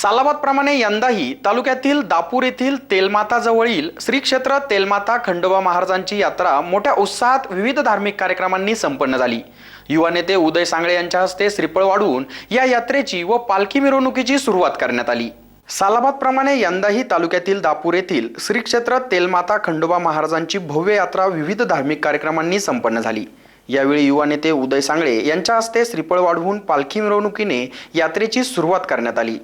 सालाबादप्रमाणे यंदाही तालुक्यातील दापूर येथील तेलमाताजवळील श्री क्षेत्र तेलमाता खंडोबा महाराजांची यात्रा मोठ्या उत्साहात विविध धार्मिक कार्यक्रमांनी संपन्न झाली. युवा नेते उदय सांगळे यांच्या हस्ते श्रीफळ वाढवून या यात्रेची व पालखी मिरवणुकीची सुरुवात करण्यात आली. सालाबादप्रमाणे यंदाही तालुक्यातील दापूर येथील श्री क्षेत्र तेलमाता खंडोबा महाराजांची भव्य यात्रा विविध धार्मिक कार्यक्रमांनी संपन्न झाली. यावेळी युवा नेते उदय सांगळे यांच्या हस्ते श्रीफळ वाढवून पालखी मिरवणुकीने यात्रेची सुरुवात करण्यात आली.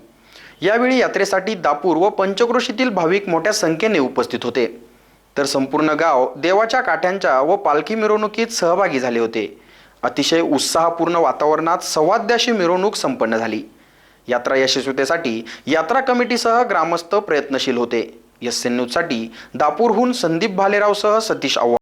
यावेळी यात्रेसाठी दापूर व पंचक्रोशीतील भाविक मोठ्या संख्येने उपस्थित होते. तर संपूर्ण गाव देवाच्या काठ्यांच्या व पालखी मिरवणुकीत सहभागी झाले होते. अतिशय उत्साहपूर्ण वातावरणात सवाद्याशी मिरवणूक संपन्न झाली. यात्रा यशस्वीतेसाठी यात्रा कमिटीसह ग्रामस्थ प्रयत्नशील होते. एस न्यूजसाठी दापूरहून संदीप भालेरावसह सतीश आव्हाड.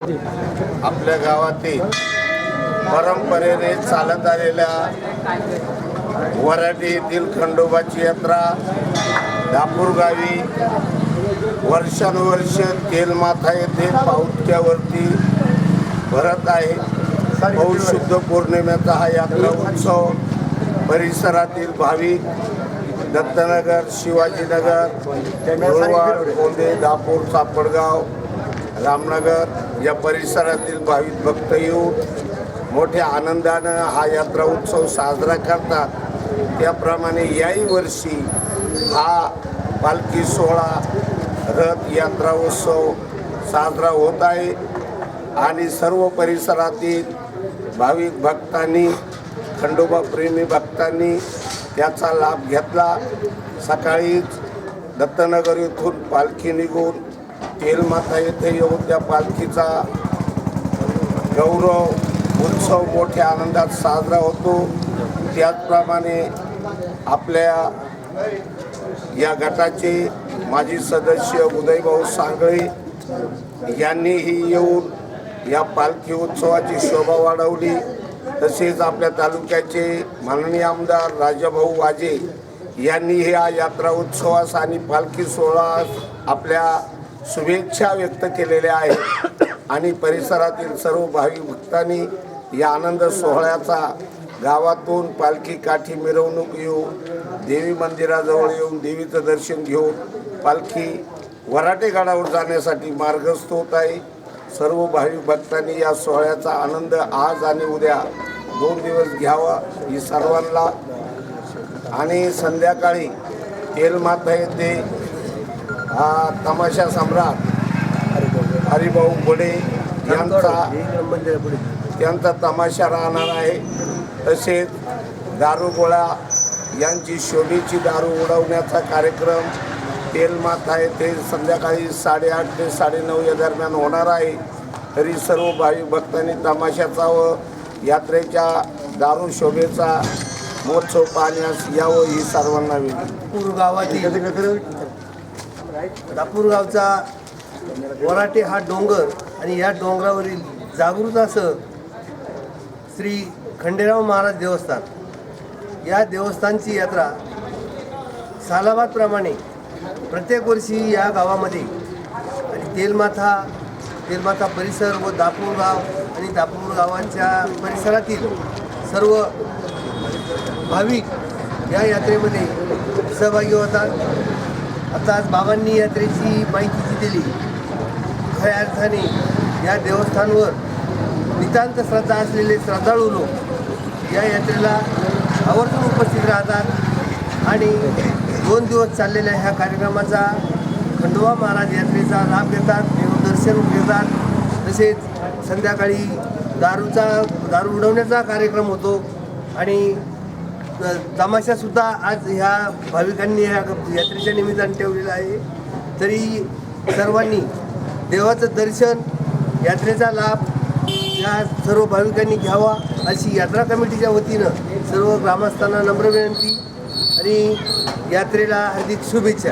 आपल्या गावातील परंपरेने चालत आलेल्या वराडी येथील खंडोबाची यात्रा दापूर गावी वर्षानुवर्ष तेलमाथा येथे पाऊटक्यावरती भरत आहे. पौशुद्ध पौर्णिमेचा हा यात्रा उत्सव परिसरातील भाविक दत्तनगर शिवाजीनगर गोंदे दापूर सापडगाव रामनगर या परिसरातील भाविक भक्त येऊन मोठ्या आनंदानं हा यात्रा उत्सव साजरा करतात. त्याप्रमाणे याही वर्षी हा पालखी सोहळा रथ यात्रा उत्सव साजरा होत आहे आणि सर्व परिसरातील भाविक भक्तांनी खंडोबा प्रेमी भक्तांनी त्याचा लाभ घेतला. सकाळीच दत्तनगर येथून पालखी निघून तेलमाथा येथे येऊन त्या पालखीचा गौरव उत्सव मोठ्या आनंदात साजरा होतो. त्याचप्रमाणे आपल्या या गटाचे माजी सदस्य उदयभाऊ सांगळे यांनीही येऊन या पालखी उत्सवाची शोभा वाढवली. तसेच आपल्या तालुक्याचे माननीय आमदार राजाभाऊ वाजे यांनी ह्या यात्रा उत्सवास आणि पालखी सोहळा आपल्या शुभेच्छा व्यक्त केलेल्या आहेत. आणि परिसरातील सर्व भावी भक्तांनी या आनंद सोहळ्याचा गावातून पालखी काठी मिरवणूक येऊन देवी मंदिराजवळ येऊन देवीचं दर्शन घेऊन पालखी वराटे गडावर जाण्यासाठी मार्गस्थ होत आहे. सर्व भावी भक्तांनी या सोहळ्याचा आनंद आज आणि उद्या दोन दिवस घ्यावा ही सर्वांना. आणि संध्याकाळी तेलमाता येथे तमाशा सम्राट हरिभाऊ बडे यांचा त्यांचा तमाशा राहणार आहे. तसेच दारूगोळा यांची शोभेची दारू उडवण्याचा कार्यक्रम तेलमाता येथे संध्याकाळी साडेआठ ते साडेनऊ या दरम्यान होणार आहे. तरी सर्व भाविक भक्तांनी तमाशाचा व यात्रेच्या दारू शोभेचा महोत्सव पाहण्यास यावं ही सर्वांना विनंती. दापूर गावाची दापूर गावचा वराटे हा डोंगर आणि या डोंगरावरील जागृत असं श्री खंडेराव महाराज देवस्थान. या देवस्थानची यात्रा सालाबादप्रमाणे प्रत्येक वर्षी या गावामध्ये आणि तेलमाथा तेलमाथा परिसर व दापूर गाव आणि दापूर गावाच्या परिसरातील सर्व भाविक या यात्रेमध्ये सहभागी होतात. आता आज बाबांनी यात्रेची माहिती जी दिली खऱ्या अर्थाने या देवस्थानवर नितांत श्रद्धा असलेले श्रद्धाळू लोक या यात्रेला आवर्जून उपस्थित राहतात आणि दोन दिवस चाललेल्या ह्या कार्यक्रमाचा खंडोबा महाराज यात्रेचा लाभ घेतात देवदर्शन घेतात. तसेच संध्याकाळी दारूचा दारू उडवण्याचा कार्यक्रम होतो आणि तमाशासुद्धा आज ह्या भाविकांनी ह्या यात्रेच्या निमित्ताने ठेवलेला आहे. तरी सर्वांनी देवाचं दर्शन यात्रेचा लाभ या सर्व भाविकांनी घ्यावा अशी यात्रा कमिटीच्या वतीनं सर्व ग्रामस्थांना नम्र विनंती आणि यात्रेला हार्दिक शुभेच्छा.